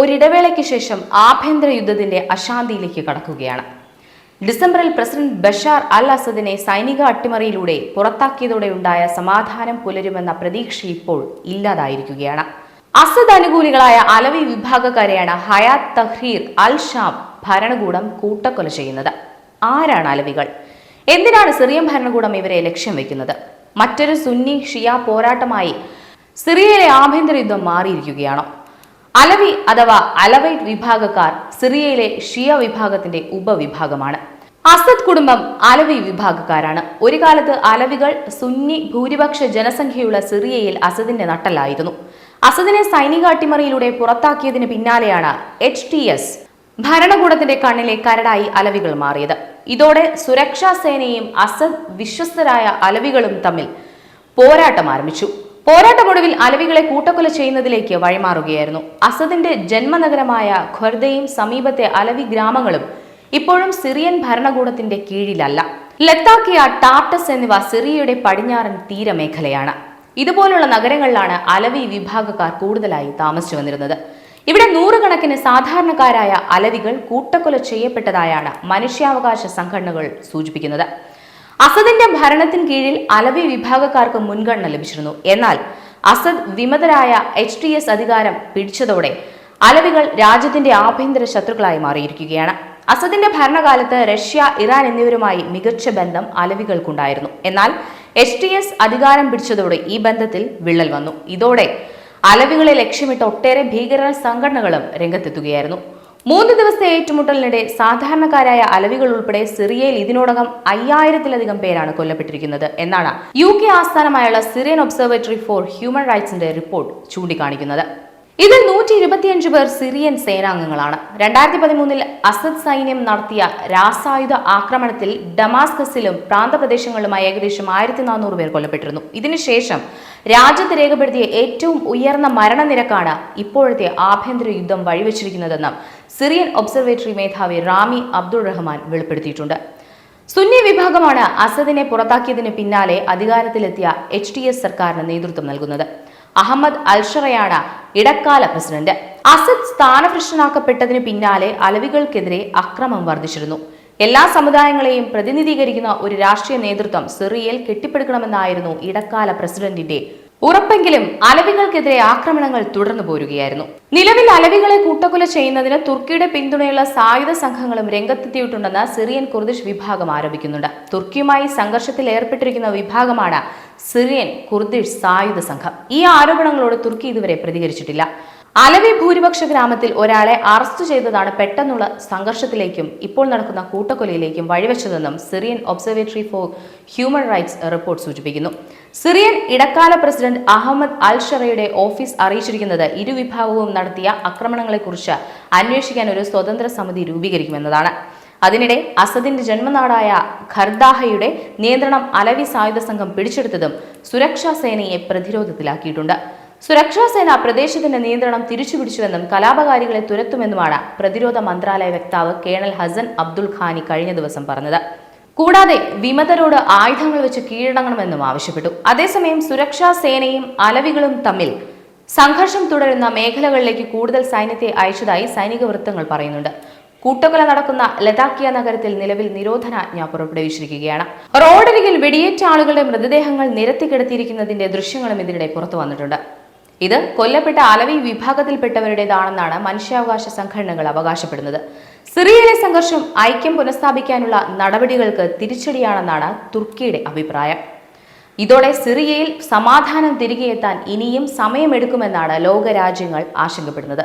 ഒരിടവേളയ്ക്ക് ശേഷം ആഭ്യന്തര യുദ്ധത്തിന്റെ അശാന്തിയിലേക്ക് കടക്കുകയാണ്. ഡിസംബറിൽ പ്രസിഡന്റ് ബഷാർ അൽ അസദിനെ സൈനിക അട്ടിമറിയിലൂടെ പുറത്താക്കിയതോടെയുണ്ടായ സമാധാനം പുലരുമെന്ന പ്രതീക്ഷ ഇപ്പോൾ ഇല്ലാതായിരിക്കുകയാണ്. അസദ് അനുകൂലികളായ അലവി വിഭാഗക്കാരെയാണ് ഹയാത്ത് തഹ്രീർ അൽ ഷാം ഭരണകൂടം കൂട്ടക്കൊല ചെയ്യുന്നത്. ആരാണ് അലവികൾ? എന്തിനാണ് സിറിയൻ ഭരണകൂടം ഇവരെ ലക്ഷ്യം വെക്കുന്നത്? മറ്റൊരു സുന്നി ഷിയ പോരാട്ടമായി സിറിയയിലെ ആഭ്യന്തര യുദ്ധം മാറിയിരിക്കുകയാണോ? അലവി അഥവാ അലവൈറ്റ് വിഭാഗക്കാർ സിറിയയിലെ ഷിയ വിഭാഗത്തിന്റെ ഉപവിഭാഗമാണ്. അസദ് കുടുംബം അലവി വിഭാഗക്കാരാണ്. ഒരു കാലത്ത് അലവികൾ സുന്നി ഭൂരിപക്ഷ ജനസംഖ്യയുള്ള സിറിയയിൽ അസദിന്റെ നട്ടലായിരുന്നു. അസദിനെ സൈനിക അട്ടിമറിയിലൂടെ പുറത്താക്കിയതിന് പിന്നാലെയാണ് എച്ച് ടി എസ് ഭരണകൂടത്തിന്റെ കണ്ണിലെ കരടായി അലവികൾ മാറിയത്. ഇതോടെ സുരക്ഷാ സേനയും അസദ് വിശ്വസ്തരായ അലവികളും തമ്മിൽ പോരാട്ടം ആരംഭിച്ചു. പോരാട്ടമൊടുവിൽ അലവികളെ കൂട്ടക്കൊല ചെയ്യുന്നതിലേക്ക് വഴിമാറുകയായിരുന്നു. അസദിന്റെ ജന്മനഗരമായ ഖൊർദയും സമീപത്തെ അലവി ഗ്രാമങ്ങളും ഇപ്പോഴും സിറിയൻ ഭരണകൂടത്തിന്റെ കീഴിലല്ല. ലത്താക്കിയ ടാർട്ടസ് എന്നിവ സിറിയയുടെ പടിഞ്ഞാറൻ തീരമേഖലയാണ്. ഇതുപോലുള്ള നഗരങ്ങളിലാണ് അലവി വിഭാഗക്കാർ കൂടുതലായി താമസിച്ചു വന്നിരുന്നത്. ഇവിടെ നൂറുകണക്കിന് സാധാരണക്കാരായ അലവികൾ കൂട്ടക്കൊല ചെയ്യപ്പെട്ടതായാണ് മനുഷ്യാവകാശ സംഘടനകൾ സൂചിപ്പിക്കുന്നത്. അസദിന്റെ ഭരണത്തിന് കീഴിൽ അലവി വിഭാഗക്കാർക്ക് മുൻഗണന ലഭിച്ചിരുന്നു. എന്നാൽ അസദ് വിമതരായ എച്ച് ടി എസ് അധികാരം പിടിച്ചതോടെ അലവികൾ രാജ്യത്തിന്റെ ആഭ്യന്തര ശത്രുക്കളായി മാറിയിരിക്കുകയാണ്. അസദിന്റെ ഭരണകാലത്ത് റഷ്യ ഇറാൻ എന്നിവരുമായി മികച്ച ബന്ധം അലവികൾക്കുണ്ടായിരുന്നു. എന്നാൽ എച്ച് ടി എസ് അധികാരം പിടിച്ചതോടെ ഈ ബന്ധത്തിൽ വിള്ളൽ വന്നു. ഇതോടെ അലവികളെ ലക്ഷ്യമിട്ട് ഒട്ടേറെ ഭീകര സംഘടനകളും രംഗത്തെത്തുകയായിരുന്നു. മൂന്ന് ദിവസത്തെ ഏറ്റുമുട്ടലിനിടെ സാധാരണക്കാരായ അലവികൾ ഉൾപ്പെടെ സിറിയയിൽ ഇതിനോടകം അയ്യായിരത്തിലധികം പേരാണ് കൊല്ലപ്പെട്ടിരിക്കുന്നത്. എന്നാണ് യു കെ ആസ്ഥാനമായുള്ള സിറിയൻ ഒബ്സർവേറ്ററി ഫോർ ഹ്യൂമൻ റൈറ്റ്സിന്റെ റിപ്പോർട്ട് ചൂണ്ടിക്കാണിക്കുന്നത്. ഇതിൽ നൂറ്റി ഇരുപത്തിയഞ്ച് പേർ സിറിയൻ സേനാംഗങ്ങളാണ്. രണ്ടായിരത്തി പതിമൂന്നിൽ അസദ് സൈന്യം നടത്തിയ രാസായുധ ആക്രമണത്തിൽ ഡമാസ്കസിലും പ്രാന്തപ്രദേശങ്ങളിലുമായി ഏകദേശം ആയിരത്തി നാനൂറ് പേർ കൊല്ലപ്പെട്ടിരുന്നു. ഇതിനുശേഷം രാജ്യത്ത് രേഖപ്പെടുത്തിയ ഏറ്റവും ഉയർന്ന മരണനിരക്കാണ് ഇപ്പോഴത്തെ ആഭ്യന്തര യുദ്ധം വഴിവെച്ചിരിക്കുന്നതെന്ന് സിറിയൻ ഒബ്സർവേറ്ററി മേധാവി റാമി അബ്ദുൾ റഹ്മാൻ വെളിപ്പെടുത്തിയിട്ടുണ്ട്. സുന്നി വിഭാഗമാണ് അസദിനെ പുറത്താക്കിയതിന് പിന്നാലെ അധികാരത്തിലെത്തിയ എച്ച് ഡി എസ് സർക്കാരിന് നേതൃത്വം നൽകുന്നത്. അഹമ്മദ് അൽഷറയാണ് ഇടക്കാല പ്രസിഡന്റ്. അസദ് സ്ഥാനഭ്രഷ്ടനാക്കപ്പെട്ടതിന് പിന്നാലെ അലവികൾക്കെതിരെ അക്രമം വർദ്ധിച്ചിരുന്നു. എല്ലാ സമുദായങ്ങളെയും പ്രതിനിധീകരിക്കുന്ന ഒരു രാഷ്ട്രീയ നേതൃത്വം സിറിയയിൽ കെട്ടിപ്പടുക്കണമെന്നായിരുന്നു ഇടക്കാല പ്രസിഡന്റിന്റെ ഉറപ്പെങ്കിലും അലവികൾക്കെതിരെ ആക്രമണങ്ങൾ തുടർന്നു പോരുകയായിരുന്നു. നിലവിൽ അലവികളെ കൂട്ടക്കൊല ചെയ്യുന്നതിന് തുർക്കിയുടെ പിന്തുണയുള്ള സായുധ സംഘങ്ങളും രംഗത്തെത്തിയിട്ടുണ്ടെന്ന് സിറിയൻ കുർദിഷ് വിഭാഗം ആരോപിക്കുന്നുണ്ട്. തുർക്കിയുമായി സംഘർഷത്തിൽ ഏർപ്പെട്ടിരിക്കുന്ന വിഭാഗമാണ് സിറിയൻ കുർദിഷ് സായുധ സംഘം. ഈ ആരോപണങ്ങളോട് തുർക്കി ഇതുവരെ പ്രതികരിച്ചിട്ടില്ല. അലവി ഭൂരിപക്ഷ ഗ്രാമത്തിൽ ഒരാളെ അറസ്റ്റ് ചെയ്തതാണ് പെട്ടെന്നുള്ള സംഘർഷത്തിലേക്കും ഇപ്പോൾ നടക്കുന്ന കൂട്ടക്കൊലയിലേക്കും വഴിവെച്ചതെന്നും Syrian observatory for human rights report സൂചിപ്പിക്കുന്നു. സിറിയൻ ഇടക്കാല പ്രസിഡന്റ് അഹമ്മദ് അൽ ഷറയുടെ ഓഫീസ് അറിയിച്ചിരിക്കുന്നത് ഇരുവിഭാഗവും നടത്തിയ ആക്രമണങ്ങളെക്കുറിച്ച് അന്വേഷിക്കാൻ ഒരു സ്വതന്ത്ര സമിതി രൂപീകരിക്കുമെന്നതാണ്. അതിനിടെ അസദിന്റെ ജന്മനാടായ ഖർദാഹയുടെ നിയന്ത്രണം അലവി സായുധ സംഘം പിടിച്ചെടുത്തതും സുരക്ഷാ സേനയെ പ്രതിരോധത്തിലാക്കിയിട്ടുണ്ട്. സുരക്ഷാ സേന പ്രദേശത്തിന്റെ നിയന്ത്രണം തിരിച്ചുപിടിച്ചുവെന്നും കലാപകാരികളെ തുരത്തുമെന്നുമാണ് പ്രതിരോധ മന്ത്രാലയ വക്താവ് കേണൽ ഹസൻ അബ്ദുൽ ഖാനി കഴിഞ്ഞ ദിവസം പറഞ്ഞത്. കൂടാതെ വിമതരോട് ആയുധങ്ങൾ വെച്ച് കീഴടങ്ങണമെന്നും ആവശ്യപ്പെട്ടു. അതേസമയം സുരക്ഷാ സേനയും അലവികളും തമ്മിൽ സംഘർഷം തുടരുന്ന മേഖലകളിലേക്ക് കൂടുതൽ സൈന്യത്തെ അയച്ചതായി സൈനിക വൃത്തങ്ങൾ പറയുന്നുണ്ട്. കൂട്ടക്കൊല നടക്കുന്ന ലതാക്കിയ നഗരത്തിൽ നിലവിൽ നിരോധനാജ്ഞ പുറപ്പെടുവിച്ചിരിക്കുകയാണ്. റോഡരികിൽ വെടിയേറ്റ ആളുകളുടെ മൃതദേഹങ്ങൾ നിരത്തി കിടത്തിയിരിക്കുന്നതിന്റെ ദൃശ്യങ്ങളും ഇതിനിടെ പുറത്തു വന്നിട്ടുണ്ട് ഇത് കൊല്ലപ്പെട്ട അലവി വിഭാഗത്തിൽപ്പെട്ടവരുടേതാണെന്നാണ് മനുഷ്യാവകാശ സംഘടനകൾ അവകാശപ്പെടുന്നത്. സിറിയയിലെ സംഘർഷം ഐക്യം പുനഃസ്ഥാപിക്കാനുള്ള നടപടികൾക്ക് തിരിച്ചടിയാണെന്നാണ് തുർക്കിയുടെ അഭിപ്രായം. ഇതോടെ സിറിയയിൽ സമാധാനം തിരികെയെത്താൻ ഇനിയും സമയമെടുക്കുമെന്നാണ് ലോകരാജ്യങ്ങൾ ആശങ്കപ്പെടുന്നത്.